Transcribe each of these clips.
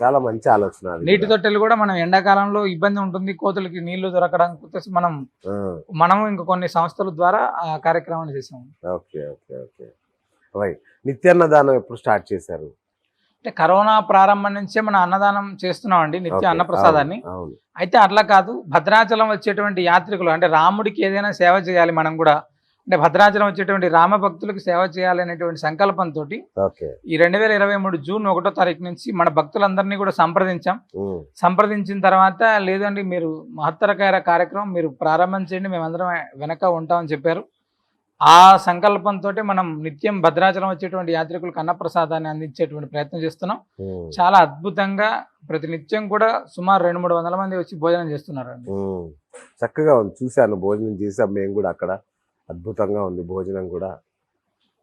చాలా మంచి ఆలోచన నీటి. తొట్టెలు కూడా మనం ఎండాకాలంలో ఇబ్బంది ఉంటుంది కోతులకి నీళ్ళు దొరకడానికి మనం మనం ఇంకా కొన్ని సంస్థల ద్వారా ఆ కార్యక్రమాన్ని చేసాము. Okay okay okay. రైట్ నిత్యాన్నదానం ఎప్పుడు స్టార్ట్ చేశారు? అంటే కరోనా ప్రారంభం నుంచే మనం అన్నదానం చేస్తున్నామండి నిత్య ఓకే, అన్నప్రసాదాన్ని. అయితే అట్లా కాదు భద్రాచలం వచ్చేటువంటి యాత్రికులు అంటే రాముడికి ఏదైనా సేవ చేయాలి మనం కూడా. అంటే భద్రాచలం వచ్చేటువంటి రామ భక్తులకు సేవ చేయాలి అనేటువంటి సంకల్పంతో ఈ రెండు వేల ఇరవై మూడు జూన్ ఒకటో తారీఖు నుంచి మన భక్తులందరినీ కూడా సంప్రదించాం. సంప్రదించిన తర్వాత లేదండి మీరు మహత్తరకర కార్యక్రమం మీరు ప్రారంభం చేయండి మేమందరం వెనక ఉంటామని చెప్పారు. ఆ సంకల్పంతో మనం నిత్యం భద్రాచలం వచ్చేటువంటి యాత్రికులకు అన్నప్రసాదాన్ని అందించేటువంటి ప్రయత్నం చేస్తున్నాం. చాలా అద్భుతంగా ప్రతి నిత్యం కూడా సుమారు రెండు మూడు వందల మంది వచ్చి భోజనం చేస్తున్నారు. చక్కగా ఉంది చూశాను భోజనం చేసాం మేము కూడా అక్కడ. అద్భుతంగా ఉంది భోజనం కూడా.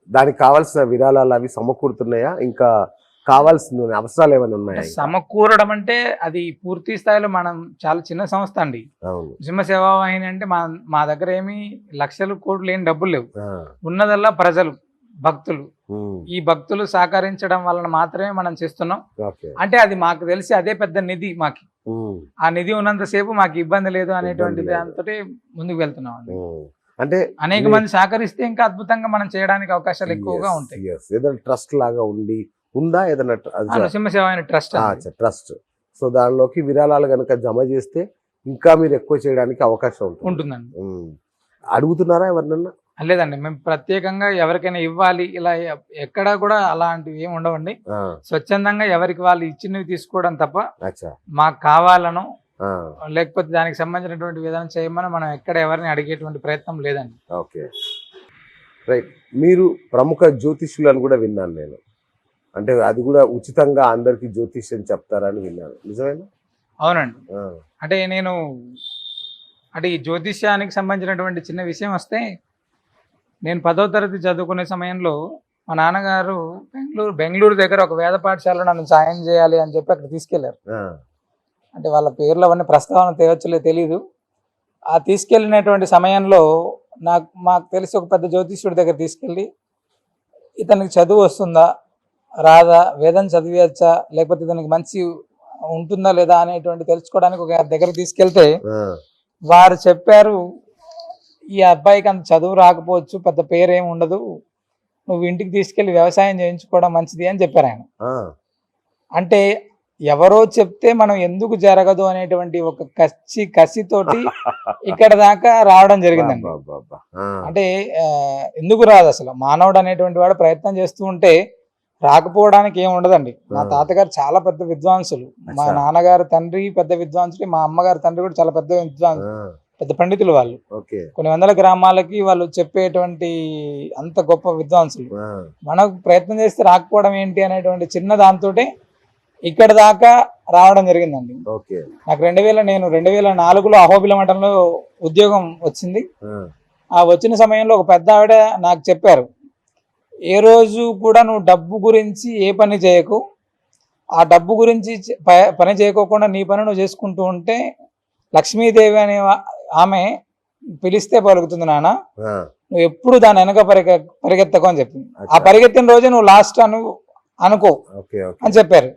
దానికి కావాల్సిన విరాళాలు అవి సమకూరుతున్నాయా? ఇంకా కావాల్సిన అవసరాలు ఏమైనా ఉన్నాయా? సమకూరడం అంటే అది పూర్తి స్థాయిలో మనం చాలా చిన్న సంస్థ అండి. అవును. సింహ సేవా వాహిని అంటే మా మా దగ్గర ఏమీ లక్షలు కోట్లు లేని డబ్బులు లేవు. ఉన్నదల్లా ప్రజలు భక్తులు. ఈ భక్తులు సహకరించడం వలన మాత్రమే మనం చేస్తున్నాం. అంటే అది మాకు తెలిసి అదే పెద్ద నిధి మాకు. ఆ నిధి ఉన్నంతసేపు మాకు ఇబ్బంది లేదు అనేటువంటి ఇబ్బంది లేదు. దాంతో ముందుకు వెళ్తున్నాం. అంటే అనేక మంది సహకరిస్తే ఇంకా అద్భుతంగా మనం చేయడానికి అవకాశాలు ఎక్కువగా ఉంటాయి. ఏదైనా ట్రస్ట్ లాగా ఉండి ఉందా ఏదైనా ట్రస్ట్ ట్రస్ట్ సో దానిలోకి విరాళాలు కనుక జమ చేస్తే ఇంకా మీరు ఎక్కువ చేయడానికి అవకాశం ఉంటుంది. ఉంటుందండి. అడుగుతున్నారా ఎవరినన్నా? లేదండి. మేము ప్రత్యేకంగా ఎవరికైనా ఇవ్వాలి ఇలా ఎక్కడా కూడా అలాంటివి ఏమి ఉండవండి. స్వచ్ఛందంగా ఎవరికి వాళ్ళు ఇచ్చినవి తీసుకోవడం తప్ప అచ్చా. మాకు కావాలనో లేకపోతే దానికి సంబంధించినటువంటి విధానం చేయమని మనం ఎక్కడ ఎవరిని అడిగేటువంటి ప్రయత్నం లేదండి. ఓకే. రైట్. మీరు ప్రముఖ జ్యోతిష్యులను కూడా విన్నాను నేను. అంటే అది కూడా ఉచితంగా అందరికి జ్యోతిష్యం చెప్తారని విన్నాను. నిజమేనా? అవునండి. అంటే నేను అంటే ఈ జ్యోతిష్యానికి సంబంధించినటువంటి చిన్న విషయం వస్తే నేను పదో తరగతి చదువుకునే సమయంలో మా నాన్నగారు బెంగళూరు బెంగళూరు దగ్గర ఒక వేద పాఠశాలలో నన్ను సాయం చేయాలి అని చెప్పి అక్కడ తీసుకెళ్ళారు. అంటే వాళ్ళ పేర్లు అవన్నీ ప్రస్తావన తేవచ్చులే తెలీదు. ఆ తీసుకెళ్ళినటువంటి సమయంలో నాకు మాకు తెలిసి ఒక పెద్ద జ్యోతిష్యుడి దగ్గర తీసుకెళ్ళి ఇతనికి చదువు వస్తుందా? రాదా? వేదం చదివేయచ్చా? లేకపోతే ఇతనికి మంచి ఉంటుందా లేదా? అనేటువంటి తెలుసుకోవడానికి ఒక దగ్గర తీసుకెళ్తే వారు చెప్పారు ఈ అబ్బాయికి అంత చదువు రాకపోవచ్చు పెద్ద పేరేం ఉండదు. నువ్వు ఇంటికి తీసుకెళ్ళి వ్యవసాయం చేయించుకోవడం మంచిది అని చెప్పారు ఆయన. అంటే ఎవరో చెప్తే మనం ఎందుకు జరగదు అనేటువంటి ఒక కసి కసితోటి ఇక్కడ దాకా రావడం జరిగిందండి. అంటే ఎందుకు రాదు అసలు? మానవుడు అనేటువంటి వాడు ప్రయత్నం చేస్తూ ఉంటే రాకపోవడానికి ఏం ఉండదండి. మా. తాతగారు చాలా పెద్ద విద్వాంసులు. మా. నాన్నగారు తండ్రి పెద్ద విద్వాంసులు మా అమ్మగారు తండ్రి కూడా చాలా పెద్ద విద్వాంసులు ఆ, పెద్ద పండితులు వాళ్ళు. కొన్ని వందల గ్రామాలకి వాళ్ళు చెప్పేటువంటి అంత గొప్ప విద్వాంసులు. మనకు ప్రయత్నం చేస్తే రాకపోవడం ఏంటి అనేటువంటి చిన్న దాంతో ఇక్కడ దాకా రావడం జరిగిందండి. ఓకే. నాకు రెండు వేల నేను రెండు వేల నాలుగులో అహోబిల మఠంలో ఉద్యోగం వచ్చింది. ఆ, వచ్చిన సమయంలో ఒక పెద్ద ఆవిడ నాకు చెప్పారు ఏ రోజు కూడా నువ్వు డబ్బు గురించి ఏ పని చేయకు. ఆ డబ్బు గురించి పని చేయకోకుండా నీ పని నువ్వు చేసుకుంటూ ఉంటే లక్ష్మీదేవి అనే ఆమె పిలిస్తే పలుకుతుంది నాన్న. నువ్వు ఎప్పుడు దాని వెనక పరిగె పరిగెత్తకు అని చెప్పింది. ఆ. పరిగెత్తిన రోజే నువ్వు లాస్ట్ అను అనుకో అని చెప్పారు.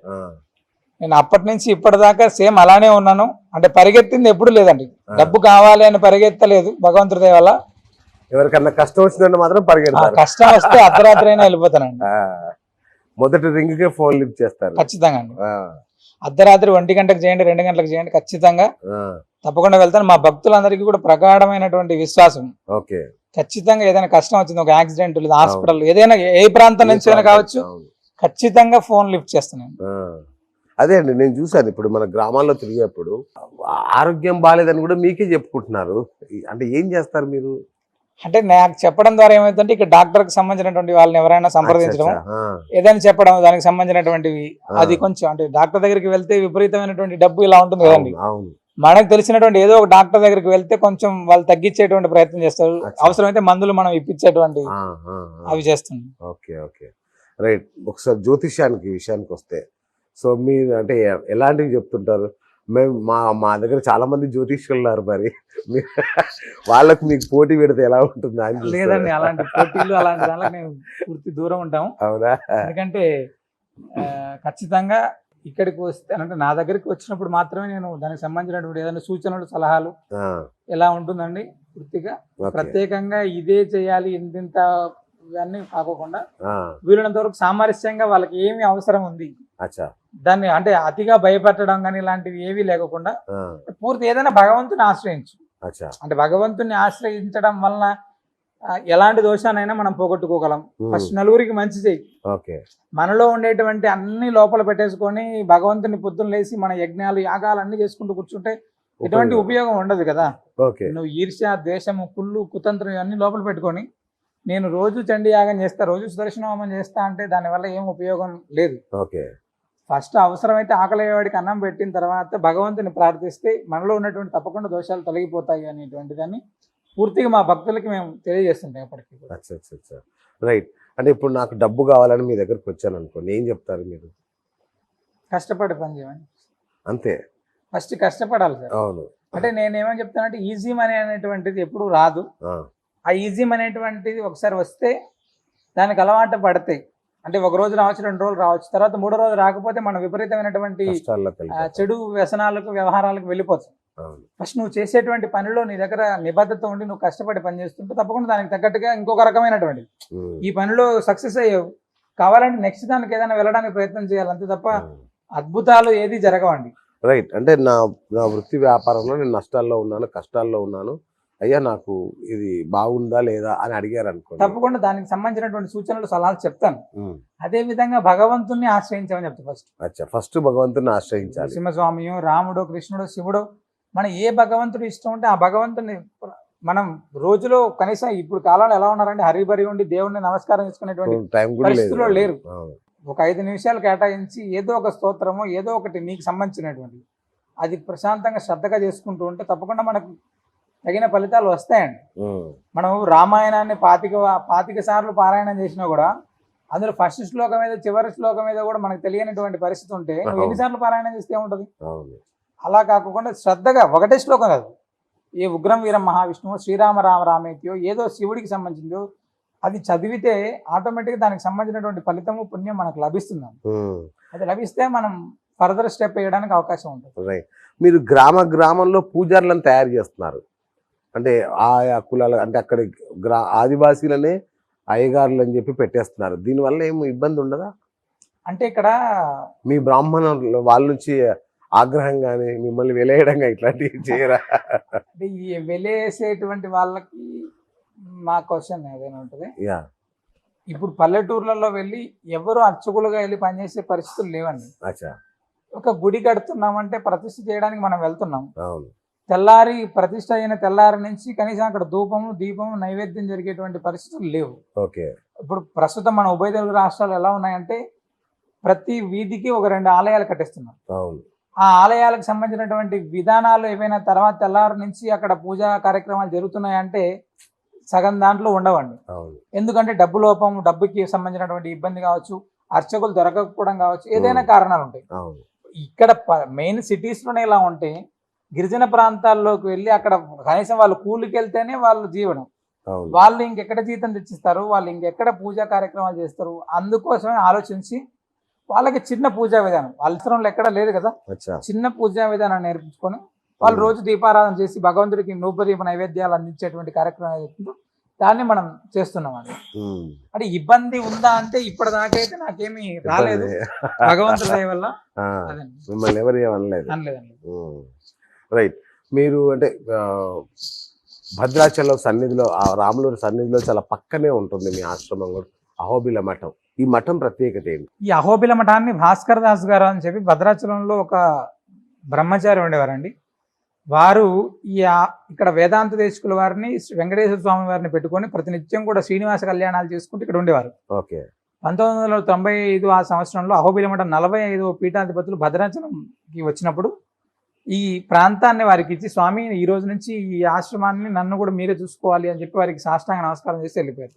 నేను అప్పటి నుంచి ఇప్పటిదాకా సేమ్ అలానే ఉన్నాను. అంటే పరిగెత్తింది ఎప్పుడు లేదండి. డబ్బు కావాలి అని పరిగెత్తలేదు భగవంతుడి దయ వల్ల. ఎవరికన్నా కష్టం వచ్చినట్టు మాత్రం ఆ పరిగెడతారు కష్టం వస్తే అర్ధరాత్రి అయినా వెళ్ళిపోతానండి మొదటి రింగ్కే ఫోన్ లిఫ్ట్ చేస్తారు. ఖచ్చితంగా అండి. అర్ధరాత్రి ఒంటి గంటకు చేయండి రెండు గంటలకు చేయండి ఖచ్చితంగా. తప్పకుండా వెళ్తాను. మా భక్తులందరికీ కూడా ప్రగాఢమైనటువంటి విశ్వాసం. ఓకే. ఖచ్చితంగా ఏదైనా కష్టం వచ్చింది ఒక యాక్సిడెంట్ లేదా హాస్పిటల్ ఏదైనా ఏ ప్రాంతం నుంచి అయినా కావచ్చు. ఖచ్చితంగా ఫోన్ లిఫ్ట్ చేస్తున్నాను. అదే అండి నేను చూశాను ఇప్పుడు మన గ్రామాల్లో తిరిగేప్పుడు ఆరోగ్యం బాగాలేదని కూడా మీకే చెప్పుకుంటున్నారు. అంటే ఏం చేస్తారు మీరు? అంటే నాకు చెప్పడం ద్వారా ఏమైందంటే ఇక్కడ డాక్టర్కి సంబంధించినటువంటి వాళ్ళని ఎవరైనా సంప్రదించడం. ఏదైనా చెప్పడం దానికి సంబంధించినటువంటివి అది కొంచెం అంటే డాక్టర్ దగ్గరికి వెళ్తే విపరీతమైనటువంటి డబ్బు ఇలా ఉంటుంది కదండి. మనకు తెలిసినటువంటి ఏదో ఒక డాక్టర్ దగ్గరికి వెళ్తే కొంచెం వాళ్ళు తగ్గించేటువంటి ప్రయత్నం చేస్తారు. అవసరమైతే మందులు మనం ఇప్పించేటువంటి. అవి చేస్తుంది ఓకే ఓకే. రైట్. ఒకసారి జ్యోతిష్యానికి విషయానికి వస్తే సో మీరు అంటే ఎలాంటివి చెప్తుంటారు? మేము మా మా దగ్గర చాలా మంది జ్యోతిష్యులు ఉన్నారు మరి. వాళ్ళకు మీకు పోటీ పెడితే ఎలా ఉంటుంది. లేదండి అలాంటి పోటీలు అలాంటి దానికి మేము పూర్తి దూరం ఉంటాం అవునా? ఎందుకంటే ఖచ్చితంగా ఇక్కడికి వస్తే అంటే నా దగ్గరికి వచ్చినప్పుడు మాత్రమే నేను దానికి సంబంధించినటువంటి ఏదైనా సూచనలు సలహాలు ఎలా ఉంటుందండి? పూర్తిగా ప్రత్యేకంగా ఇదే చేయాలి ఇంతింత ఇవన్నీ కాకోకుండా వీలైనంత వరకు సామరస్యంగా వాళ్ళకి ఏమి అవసరం ఉంది. దాన్ని అంటే అతిగా భయపెట్టడం కానీ ఇలాంటివి ఏవి లేకుండా పూర్తి ఏదైనా భగవంతుని ఆశ్రయించు. అంటే భగవంతుని ఆశ్రయించడం వలన ఎలాంటి దోషానైనా మనం పోగొట్టుకోగలం. ఫస్ట్ నలుగురికి మంచి చేయి ఓకే. మనలో ఉండేటువంటి అన్ని లోపల పెట్టేసుకొని భగవంతుని పొద్దున్న లేసి మన యజ్ఞాలు యాగాలు అన్ని చేసుకుంటూ కూర్చుంటే ఎటువంటి ఉపయోగం. ఉండదు కదా. నువ్వు ఈర్ష్య ద్వేషము కుళ్ళు కుతంత్రం ఇవన్నీ లోపల పెట్టుకొని నేను రోజు చండీ యాగం చేస్తా రోజు సుదర్శన హోమం చేస్తా అంటే దానివల్ల ఏం ఉపయోగం లేదు. ఓకే. ఫస్ట్ అవసరమైతే ఆకలివాడికి అన్నం పెట్టిన తర్వాత భగవంతుని ప్రార్థిస్తే మనలో ఉన్నటువంటి తప్పకుండా దోషాలు తొలగిపోతాయి అనేటువంటి దాన్ని పూర్తిగా మా భక్తులకి మేము తెలియజేస్తుంటాం ఎప్పటికీ రైట్. అంటే ఇప్పుడు నాకు డబ్బు కావాలని మీ దగ్గరకు వచ్చాను అనుకోండి ఏం చెప్తారు మీరు? కష్టపడి పని చేయమని. అంతే. ఫస్ట్ కష్టపడాలి సార్. అవును. అంటే నేను ఏమని చెప్తానంటే ఈజీ మనీ అనేటువంటిది ఎప్పుడు రాదు. ఆ, ఆ ఈజీ మనీ అనేటువంటిది ఒకసారి వస్తే దానికి అలవాటు పడతాయి. అంటే ఒక రోజు రావచ్చు రెండు రోజులు రావచ్చు తర్వాత మూడో రోజు రాకపోతే మనం విపరీతమైనటువంటి. చెడు వ్యసనాలకు వ్యవహారాలకు వెళ్ళిపోతాం. ఫస్ట్ నువ్వు చేసేటువంటి పనిలో నీ దగ్గర నిబద్ధత ఉండి నువ్వు కష్టపడి పని చేస్తుంటే తప్పకుండా దానికి తగ్గట్టుగా ఇంకొక రకమైనటువంటి ఈ పనిలో సక్సెస్ అయ్యావు. కావాలంటే నెక్స్ట్ దానికి ఏదైనా వెళ్ళడానికి ప్రయత్నం చేయాలి. అంతే తప్ప. అద్భుతాలు ఏది జరగవండి. రైట్. అంటే నా నా వృత్తి వ్యాపారంలో నేను నష్టాల్లో ఉన్నాను కష్టాల్లో ఉన్నాను. అయ్యా నాకు ఇది బాగుందా లేదా అని అడిగారు అనుకోండి తప్పకుండా దానికి సంబంధించినటువంటి సూచనలు సలహాలు చెప్తాను. అదే విధంగా భగవంతుణ్ణి ఆశ్రయించామని చెప్తా ఫస్ట్ అచ్చా ఫస్ట్ భగవంతుని ఆశ్రయించాలి. నరసింహస్వామియో రాముడో కృష్ణుడో శివుడో మన ఏ భగవంతుడు ఇష్టం ఉంటే ఆ భగవంతుని మనం రోజులో కనీసం ఇప్పుడు కాలంలో ఎలా ఉన్నారంటే హరిబరి ఉండి దేవుణ్ణి నమస్కారం చేసుకునేటువంటి పరిస్థితుల్లో లేరు. ఒక ఐదు నిమిషాలు కేటాయించి ఏదో ఒక స్తోత్రము ఏదో ఒకటి నీకు సంబంధించినటువంటి అది ప్రశాంతంగా శ్రద్ధగా చేసుకుంటూ ఉంటే తప్పకుండా మనకు తగిన ఫలితాలు వస్తాయండి. మనం రామాయణాన్ని పాతిక పాతిక సార్లు పారాయణం చేసినా కూడా అందులో ఫస్ట్ శ్లోకం మీద చివరి శ్లోకం మీద కూడా మనకు తెలియనటువంటి పరిస్థితి ఉంటే నువ్వు. ఎన్నిసార్లు పారాయణం చేస్తే ఉంటుంది అలా కాకుండా శ్రద్ధగా ఒకటే శ్లోకం కాదు. ఏ ఉగ్రం వీరం మహావిష్ణువు శ్రీరామ రామ రామేత్యో ఏదో శివుడికి సంబంధించిందో అది చదివితే ఆటోమేటిక్గా దానికి సంబంధించినటువంటి ఫలితము పుణ్యం మనకు లభిస్తుంది ఉమ్, అది లభిస్తే మనం ఫర్దర్ స్టెప్ వేయడానికి అవకాశం ఉంటుంది. మీరు గ్రామ గ్రామంలో పూజారులను తయారు చేస్తున్నారు. అంటే ఆయా కులాల అంటే అక్కడ గ్రా ఆదివాసీలనే అయ్యగారులు అని చెప్పి పెట్టేస్తున్నారు. దీనివల్ల ఏమి ఇబ్బంది ఉండదా? అంటే ఇక్కడ మీ బ్రాహ్మణులు వాళ్ళ నుంచి ఆగ్రహం కానీ మిమ్మల్ని వెలేయడంగా ఇట్లాంటివి చేయరా? అంటే ఈ వెలేసేటువంటి వాళ్ళకి మా క్వశ్చన్ ఏదైనా ఉంటుంది? యా. ఇప్పుడు పల్లెటూర్లలో వెళ్ళి ఎవరు అర్చకులుగా వెళ్ళి పనిచేసే పరిస్థితులు లేవండి. ఒక గుడి కడుతున్నామంటే ప్రతిష్ఠ చేయడానికి మనం వెళ్తున్నాం. అవును. తెల్లారి ప్రతిష్ట అయిన తెల్లారి నుంచి కనీసం అక్కడ ధూపము దీపము నైవేద్యం జరిగేటువంటి పరిస్థితులు లేవు. ఓకే. ఇప్పుడు ప్రస్తుతం మన ఉభయ తెలుగు రాష్ట్రాలు ఎలా ఉన్నాయంటే ప్రతి వీధికి ఒక రెండు ఆలయాలు కట్టిస్తున్నాం అవును. ఆ ఆలయాలకు సంబంధించినటువంటి విధానాలు ఏవైనా తర్వాత తెల్లారి నుంచి అక్కడ పూజా కార్యక్రమాలు జరుగుతున్నాయంటే సగం దాంట్లో ఉండవండి. ఎందుకంటే డబ్బు లోపం డబ్బుకి సంబంధించినటువంటి ఇబ్బంది కావచ్చు అర్చకులు దొరకకపోవడం కావచ్చు ఏదైనా కారణాలు ఉంటాయి. ఇక్కడ మెయిన్ సిటీస్లోనే ఇలా ఉంటే గిరిజన ప్రాంతాల్లోకి వెళ్ళి అక్కడ కనీసం వాళ్ళు కూలికి వెళ్తేనే వాళ్ళ జీవనం. వాళ్ళు ఇంకెక్కడ జీతం తెచ్చిస్తారు? వాళ్ళు ఇంకెక్కడ పూజా కార్యక్రమాలు చేస్తారు? అందుకోసమే ఆలోచించి వాళ్ళకి చిన్న పూజా విధానం. అవసరంలో ఎక్కడ లేదు కదా? చిన్న పూజా విధానం నేర్పించుకొని వాళ్ళు రోజు దీపారాధన చేసి భగవంతుడికి నూపదీప నైవేద్యాలు అందించేటువంటి కార్యక్రమం ఏదైతుందో దాన్ని మనం చేస్తున్నాం అండి ఉమ్. అంటే ఇబ్బంది ఉందా అంటే ఇప్పటిదాకైతే నాకేమీ రాలేదు. భగవంతుడి వల్ల మిమ్మల్ని ఎవరు ఏమనలేదు. అనలేదండి. రైట్ మీరు అంటే భద్రాచలం సన్నిధిలో ఆ రాములూరు సన్నిధిలో చాలా పక్కనే ఉంటుంది మీ ఆశ్రమం కూడా అహోబిల మఠం. ఈ మఠం ప్రత్యేకత ఏంటి? ఈ అహోబిల మఠాన్ని భాస్కర్ దాస్ గారు అని చెప్పి భద్రాచలంలో ఒక బ్రహ్మచారి ఉండేవారండి. వారు ఈ ఇక్కడ వేదాంత దేశకుల వారిని శ్రీ వెంకటేశ్వర స్వామి వారిని పెట్టుకొని ప్రతినిత్యం కూడా శ్రీనివాస కళ్యాణాలు చేసుకుంటూ ఇక్కడ ఉండేవారు. ఓకే. పంతొమ్మిది వందల తొంభై ఐదు ఆ సంవత్సరంలో అహోబిల మఠం నలభై ఐదు పీఠాధిపతులు భద్రాచలంకి వచ్చినప్పుడు ఈ ప్రాంతాన్ని వారికి ఇచ్చి స్వామి ఈ రోజు నుంచి ఈ ఆశ్రమాన్ని నన్ను కూడా మీరే చూసుకోవాలి అని చెప్పి వారికి సాష్టాంగ నమస్కారం చేసి వెళ్ళిపోయారు.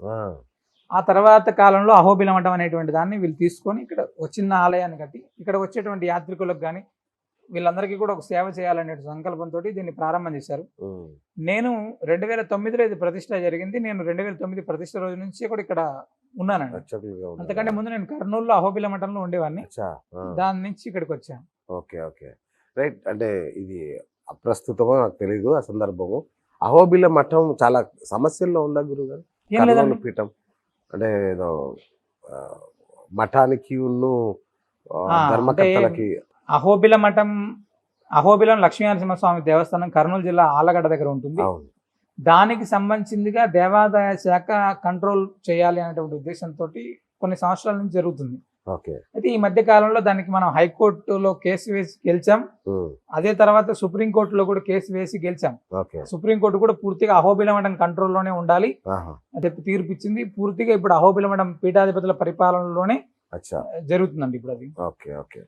ఆ, తర్వాత కాలంలో అహోబిల మఠం అనేటువంటి దాన్ని వీళ్ళు తీసుకొని ఇక్కడ చిన్న ఆలయాన్ని కట్టి ఇక్కడ వచ్చేటువంటి యాత్రికులకు కానీ వీళ్ళందరికీ కూడా ఒక సేవ చేయాలనే సంకల్పంతో దీన్ని ప్రారంభం చేశారు. నేను రెండు వేల తొమ్మిదిలో ఇది ప్రతిష్ట జరిగింది. నేను రెండు వేల తొమ్మిది ప్రతిష్ట రోజు నుంచి కూడా ఇక్కడ ఉన్నానండి. అంతకంటే ముందు నేను కర్నూలులో అహోబిల మఠంలో ఉండేవాడిని. దాని నుంచి ఇక్కడికి వచ్చాను. Okay okay. రైట్. అంటే ఇది అప్రస్తుతమో నాకు తెలియదు ఆ సందర్భము. అహోబిల మఠం చాలా సమస్యల్లో ఉందా గురుగారు? కర్నూలు లేదండి. పీఠం. అంటే ఏదో మఠానికి ధర్మకర్తలకి అహోబిల మఠం అహోబిలం లక్ష్మీనరసింహస్వామి దేవస్థానం కర్నూలు జిల్లా ఆలగడ్డ దగ్గర ఉంటుంది. దానికి సంబంధించిందిగా దేవాదాయ శాఖ కంట్రోల్ చేయాలి అనేటువంటి ఉద్దేశంతో కొన్ని సంవత్సరాల నుంచి జరుగుతుంది. అయితే ఈ మధ్య కాలంలో దానికి మనం హైకోర్టులో కేసు వేసి గెలిచాం. అదే తర్వాత సుప్రీంకోర్టులో కూడా కేసు వేసి గెలిచాం. ఓకే. సుప్రీంకోర్టు కూడా పూర్తిగా అహోబిల మఠం కంట్రోల్లోనే ఉండాలి చెప్పి తీర్పు ఇచ్చింది పూర్తిగా ఇప్పుడు అహోబిల మఠం పీఠాధిపతుల పరిపాలనలోనే జరుగుతుందండి ఇప్పుడు అది. Okay okay.